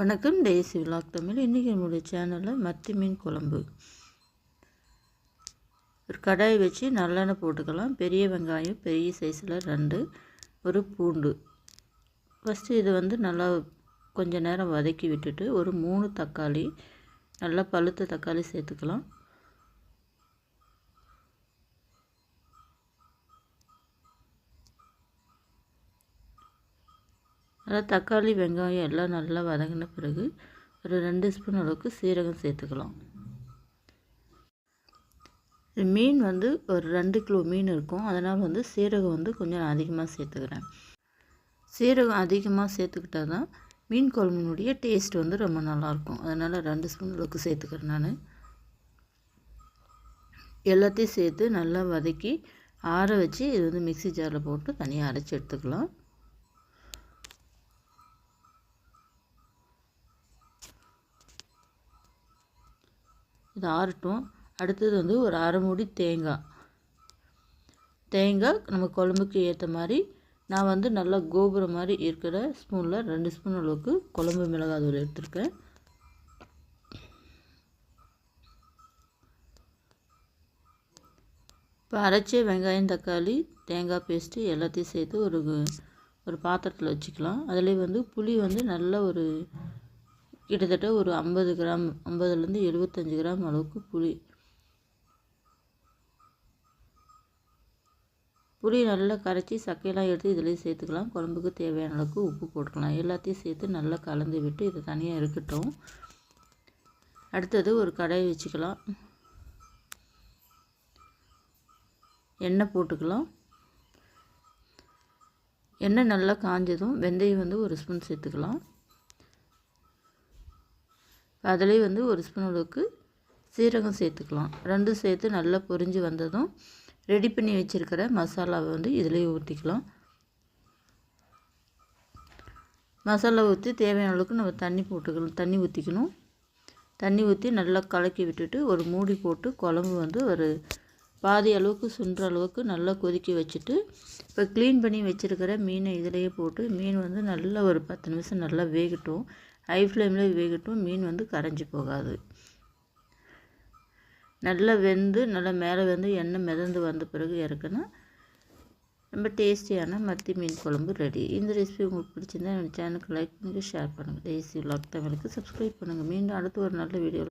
வணக்கம். Daisy vlog Tamil இன்றைக்கி நம்மளுடைய சேனலில் மத்தி மீன் குழம்பு. ஒரு கடாய் வச்சு நல்லெண்ணெய் போட்டுக்கலாம். பெரிய வெங்காயம் பெரிய சைஸில் ரெண்டு ஒரு பூண்டு. ஃபஸ்ட்டு இதை வந்து நல்லா கொஞ்ச நேரம் வதக்கி விட்டுட்டு ஒரு மூணு தக்காளி நல்லா பழுத்த தக்காளி சேர்த்துக்கலாம். நல்லா தக்காளி வெங்காயம் எல்லாம் நல்லா வதங்கின பிறகு ஒரு ரெண்டு ஸ்பூன் அளவுக்கு சீரகம் சேர்த்துக்கலாம். மீன் வந்து ஒரு ரெண்டு கிலோ மீன் இருக்கும். அதனால் வந்து சீரகம் வந்து கொஞ்சம் அதிகமாக சேர்த்துக்கிறேன். சீரகம் அதிகமாக சேர்த்துக்கிட்டா தான் மீன் குழம்புனுடைய டேஸ்ட் வந்து ரொம்ப நல்லாயிருக்கும் அதனால் ரெண்டு ஸ்பூன் அளவுக்கு சேர்த்துக்கிறேன் நான். எல்லாத்தையும் சேர்த்து நல்லா வதக்கி ஆற வச்சு இது வந்து மிக்சி ஜாரில் போட்டு தனியாக அரைச்சி எடுத்துக்கலாம். இது ஆறட்டும். அடுத்தது வந்து ஒரு அரை மூடி தேங்காய். தேங்காய் நம்ம குழம்புக்கு ஏற்ற மாதிரி நான் வந்து நல்லா கோபுரம் மாதிரி இருக்கிற ஸ்பூனில் ரெண்டு ஸ்பூன் அளவுக்கு குழம்பு மிளகாய் தூள் எடுத்திருக்கேன். இப்போ அரைச்ச வெங்காயம் தக்காளி தேங்காய் பேஸ்ட்டு எல்லாத்தையும் சேர்த்து ஒரு ஒரு பாத்திரத்தில் வச்சுக்கலாம். அதிலே வந்து புளி வந்து நல்ல ஒரு கிட்டத்தட்ட ஒரு ஐம்பது கிராம் ஐம்பதுலேருந்து எழுபத்தஞ்சி கிராம் அளவுக்கு புளி. புளி நல்லா கரைச்சி சக்கையெல்லாம் எடுத்து இதிலே சேர்த்துக்கலாம். குழம்புக்கு தேவையான அளவுக்கு உப்பு போட்டுக்கலாம். எல்லாத்தையும் சேர்த்து நல்லா கலந்து விட்டு இதை தனியாக இருக்கட்டும். அடுத்தது ஒரு கடாய் வச்சுக்கலாம். எண்ணெய் போட்டுக்கலாம். எண்ணெய் நல்லா காஞ்சதும் வெந்தயம் வந்து ஒரு ஸ்பூன் சேர்த்துக்கலாம். அதுலேயே வந்து ஒரு ஸ்பூன் அளவுக்கு சீரகம் சேர்த்துக்கலாம். ரெண்டும் சேர்த்து நல்லா பொரிஞ்சு வந்ததும் ரெடி பண்ணி வச்சுருக்கிற மசாலாவை வந்து இதிலேயே ஊற்றிக்கலாம் மசாலா ஊற்றி தேவையான அளவுக்கு நம்ம தண்ணி போட்டுக்கணும் தண்ணி ஊற்றிக்கணும் தண்ணி ஊற்றி நல்லா கலக்கி விட்டுட்டு ஒரு மூடி போட்டு குழம்பு வந்து ஒரு பாதி அளவுக்கு சுன்ற அளவுக்கு நல்லா கொதிக்க வச்சுட்டு இப்போ க்ளீன் பண்ணி வச்சுருக்கிற மீனை இதிலேயே போட்டு மீன் வந்து நல்லா ஒரு பத்து நிமிஷம் நல்லா வேகட்டும். ஹை ஃப்ளேமில் வேகட்டும். மீன் வந்து கரைஞ்சி போகாது. நல்லா வெந்து நல்லா மேலே வந்து எண்ணெய் மிதந்து வந்த பிறகு இறக்குன்னா ரொம்ப டேஸ்டியான மத்தி மீன் குழம்பு ரெடி இந்த ரெசிபி உங்களுக்கு பிடிச்சிருந்தா என்னோடய சேனலுக்கு லைக் பண்ணுங்கள் ஷேர் பண்ணுங்கள் டேஸ்டி விளாக் தமிழுக்கு சப்ஸ்கிரைப் பண்ணுங்கள் மீண்டும் அடுத்து ஒரு நல்ல வீடியோ